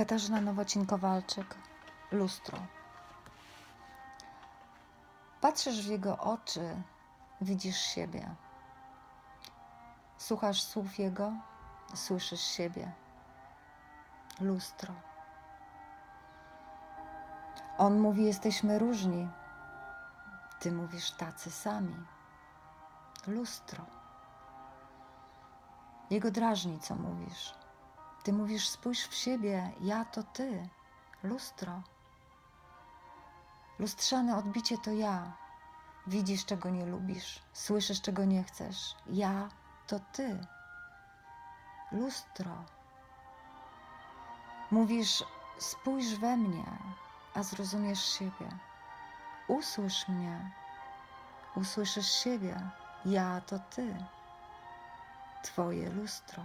Katarzyna Nowocin-Kowalczyk, lustro. Patrzysz w jego oczy, widzisz siebie. Słuchasz słów jego, słyszysz siebie. Lustro. On mówi: Jesteśmy różni. Ty mówisz: Tacy sami. Lustro. Jego drażni, co mówisz. Ty mówisz: Spójrz w siebie, ja to ty. Lustro. Lustrzane odbicie to ja. Widzisz, czego nie lubisz, słyszysz, czego nie chcesz. Ja to ty. Lustro. Mówisz: Spójrz we mnie, a zrozumiesz siebie. Usłysz mnie, usłyszysz siebie. Ja to ty. Twoje lustro.